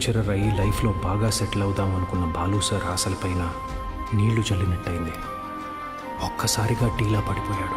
Lecturer అయ్యి లైఫ్లో బాగా సెటిల్ అవుదాం అనుకున్న బాలు సార్ ఆశలపైన నీళ్ళు చల్లినట్టయింది. ఒక్కసారిగా టీలా పడిపోయాడు.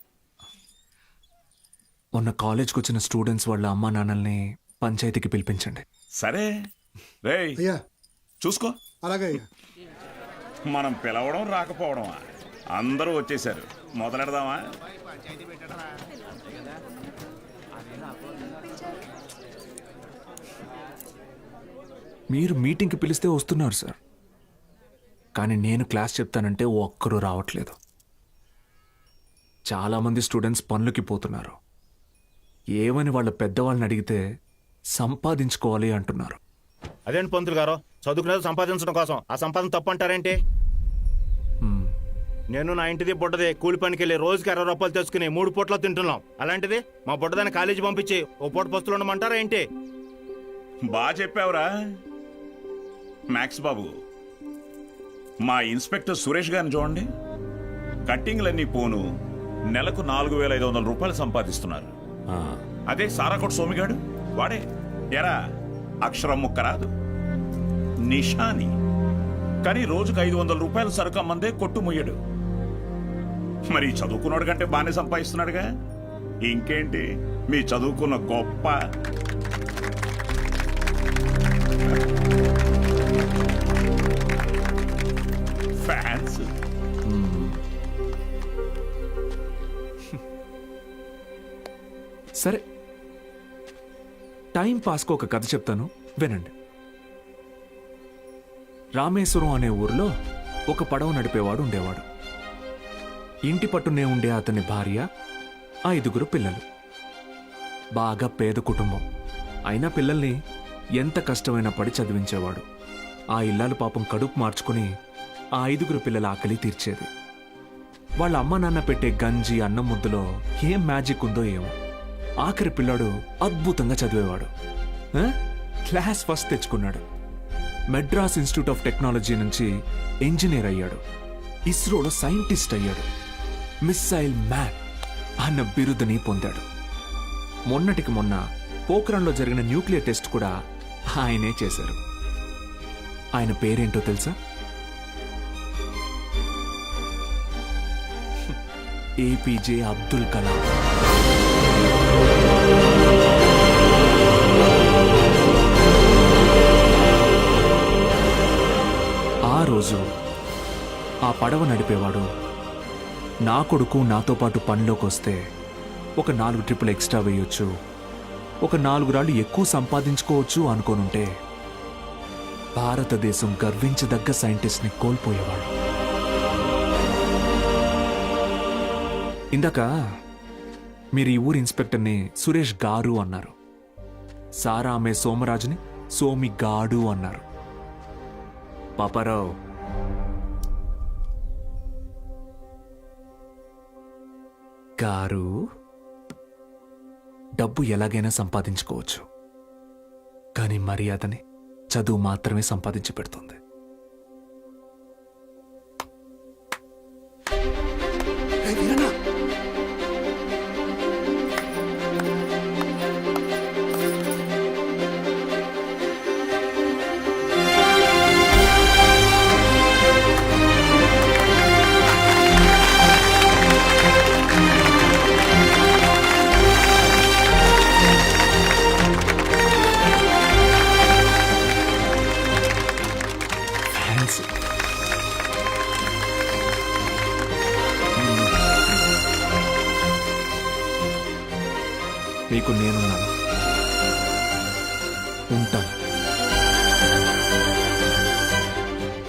మొన్న కాలేజ్కి వచ్చిన స్టూడెంట్స్ వాళ్ళ అమ్మా నాన్నల్ని పంచాయతీకి పిలిపించండి. సరే. రేయ్ అయ్యా. చూసుకో. అలాగే అయ్యా. మనం పిలవడం రాకపోవడమా? అందరూ వచ్చేసారు మొదలెడదామా? మీరు మీటింగ్కి పిలిస్తే వస్తున్నారు సార్. కానీ నేను క్లాస్ చెప్తానంటే ఒక్కరూ రావట్లేదు. చాలామంది స్టూడెంట్స్ పనులకి పోతున్నారు. ఏమని వాళ్ళ పెద్దవాళ్ళని అడిగితే సంపాదించుకోవాలి అంటున్నారు. అదేంటి పంతులు గారు? చదువుకునేది సంపాదించడం కోసం. ఆ సంపాదన తప్పు అంటారేంటి. నేను నా ఇంటిది బుడ్డది కూలి పనికి వెళ్ళి రోజుకి అరవై రూపాయలు తెచ్చుకుని మూడు పూట్ల తింటున్నాం. అలాంటిది మా బుడ్డదాన్ని కాలేజీ పంపించి ఓ పూట పస్తులు ఉండమంటారా ఏంటి? బాగా చెప్పావురా. మ్యాక్స్ బాబు మా ఇన్స్పెక్టర్ సురేష్ గారిని చూడండి. కట్టింగ్లన్నీ పోను. నెలకు నాలుగు వేల ఐదు వందల రూపాయలు సంపాదిస్తున్నారు. అదే సారాకోట్ సోమిగాడు వాడే. ఎరా అక్షరం ముక్క రాదు. నిషాని. కానీ రోజుకు ఐదు వందల రూపాయలు సరుకు అమ్మందే కొట్టు మరి చదువుకున్నాడు కంటే బాగానే సంపాదిస్తున్నాడుగా? ఇంకేంటి? మీ చదువుకున్న గొప్ప సరే. టైం పాస్కు ఒక కథ చెప్తాను. వినండి. రామేశ్వరం అనే ఊరిలో ఒక పడవ నడిపేవాడు ఉండేవాడు. ఇంటి పట్టునే ఉండే అతని భార్య ఐదుగురు పిల్లలు. బాగా పేద కుటుంబం. అయినా పిల్లల్ని ఎంత కష్టమైనా పడి చదివించేవాడు. ఆ ఇల్లాలు పాపం కడుపు మార్చుకుని ఆ ఐదుగురు పిల్లల ఆకలి తీర్చేది. వాళ్ళ అమ్మ నాన్న పెట్టే గంజి అన్నం ముద్దలో ఏం మ్యాజిక్ ఉందో ఏమో. ఆఖరి పిల్లాడు అద్భుతంగా చదివేవాడు. క్లాస్ ఫస్ట్ తెచ్చుకున్నాడు. మెడ్రాస్ ఇన్స్టిట్యూట్ ఆఫ్ టెక్నాలజీ నుంచి ఇంజనీర్ అయ్యాడు. ఇస్రోలో సైంటిస్ట్ అయ్యాడు. మిస్సైల్ మ్యాన్ అన్న బిరుదుని పొందాడు. మొన్నటికి మొన్న పోఖ్రాన్లో జరిగిన న్యూక్లియర్ టెస్ట్ కూడా ఆయనే చేశారు. ఆయన పేరేంటో తెలుసా? ఏపీజే అబ్దుల్ కలాం. ఆ రోజు ఆ పడవ నడిపేవాడు. నా కొడుకు నాతో పాటు పనిలోకి వస్తే ఒక నాలుగు ట్రిప్పులు ఎక్స్ట్రా వేయొచ్చు. ఒక నాలుగు రాళ్ళు ఎక్కువ సంపాదించుకోవచ్చు అనుకోనుంటే భారతదేశం గర్వించదగ్గ సైంటిస్ట్ని కోల్పోయేవాడు. ఇందాక మీరు ఈ ఊరి ఇన్స్పెక్టర్ని సురేష్ గారు అన్నారు. సారా ఆమె సోమరాజుని సోమి గాడు అన్నారు. పాపారావు. గారు డబ్బు ఎలాగైనా సంపాదించుకోవచ్చు. కానీ మర్యాదని చదువు మాత్రమే సంపాదించి పెడుతుంది. మీకు నేనున్నాను. ఉంటాను.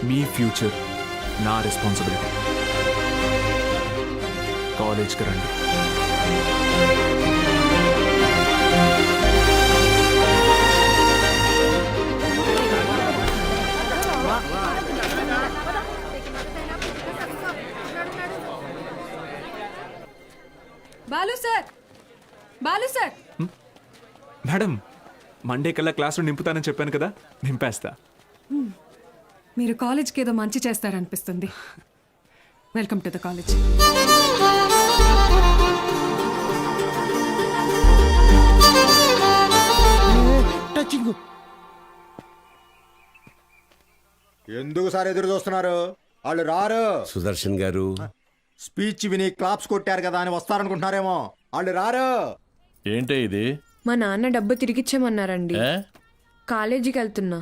మీ ఫ్యూచర్ నా రెస్పాన్సిబిలిటీ. కాలేజ్కి రండి. మేడం మండే కల్లా క్లాసులు నింపుతానని చెప్పాను కదా నింపేస్తా. మీరు కాలేజ్కి ఏదో మంచి చేస్తారనిపిస్తుంది. Welcome to the college touching. ఎందుకు సార్ ఎదురు చూస్తున్నారు? వాళ్ళు రారు. సుదర్శన్ గారు. స్పీచ్ విని క్లాప్స్ కొట్టారు కదా అని వస్తారనుకుంటున్నారేమో. వాళ్ళు రారు. ఏంటే ఇది? మా నాన్న డబ్బు తిరిగిచ్చేమన్నారండి ఏ? కాలేజీకి వెళ్తున్నా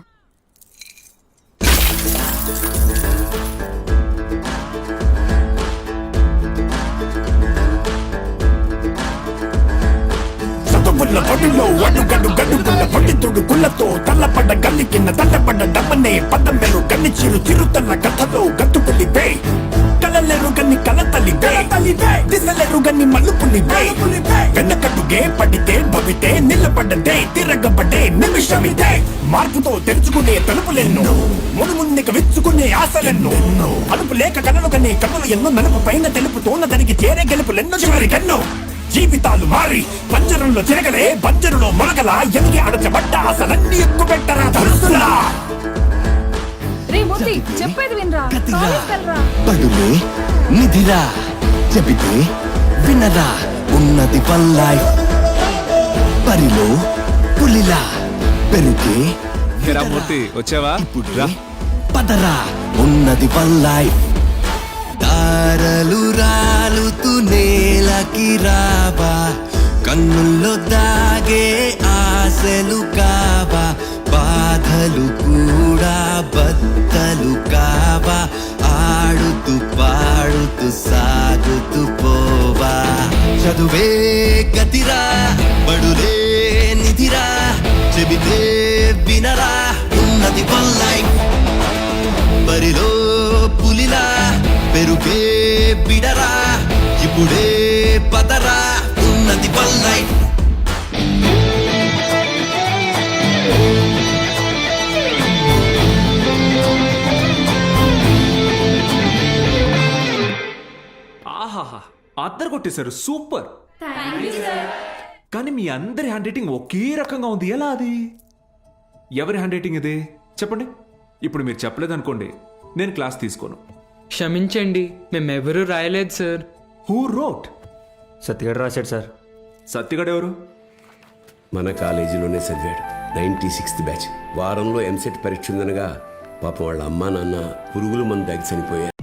చదువుల ఒడిలో అడుగడు గడుగుల పండితుడు కులతో తల్లపడ్డ గల్లి కింద తల్లపడ్డ డమ్మనే పదమెలు గన్ని చిరు తిరుతల్ల కథలో గతుకులివే కలలెరు గన్ని కలతలివే దిశలెరు గన్ని మలుపులివే వెనకడుగే పడితే భవితే నిలబడ్డ పడ్డదే తిరగబడ్డే నిమిషమిదే. మార్పుతో తెరుచుకునే తలుపులెన్నో ముందు ముందుకు విచ్చుకునే ఆశలెన్నో. అలుపు లేక కలలు కనే కన్నులు ఎన్నో నలుపు పైన తెలుపుతోన్న దానికి చేరే గెలుపులెన్నో చివరికెన్నో. జీవితాలు మారి పంజరంలో తిరగలే పంజరులో మొలకల ఎనిగి అడచబడ్డ ఆశలన్నీ ఎక్కువ పెట్టరా మూర్తి చెప్పేది వినరా? పడులే నిధిరా చెబితే వినరా ఉన్నది వన్ లైఫ్. బరిలో పులిలా పెరుగే మూర్తి వచ్చావా? ఇప్పుడే పదరా ఉన్నది వన్ లైఫ్. దారలు రాలుతూ నేలకి రావా. కన్నుల్లో దాగే ఆశలు కావా బాధలు కూడా బద్దలు కావా ఆడుతూ పాడుతూ సాగుతూ పోవా. చదువే గతిరా బడులే నిధిరా చెబితే వినరా ఉన్నది వన్ బరిలో పులిలా పెరుగే బిడరా ఇప్పుడే పదరా ఉన్నది వన్ అద్దరు కొట్టేశారు సూపర్ కానీ మీ అందరి హ్యాండ్ రైటింగ్ ఒకే రకంగా ఉంది. ఎలా అది? ఎవరి హ్యాండ్ రైటింగ్ ఇది? చెప్పండి. ఇప్పుడు మీరు చెప్పలేదనుకోండి నేను క్లాస్ తీసుకోను. క్షమించండి మేమెవరూ రాయలేదు సార్ హూ రోట్ సత్యగాడు రాశాడు సార్ సత్యగడ్ ఎవరు? మన కాలేజీలోనే చదివాడు. Ninety sixth batch. వారంలో ఎంసెట్ పరీక్ష ఉందనగా పాపం వాళ్ళ అమ్మా నాన్న పురుగుల మందు తాగి చనిపోయారు.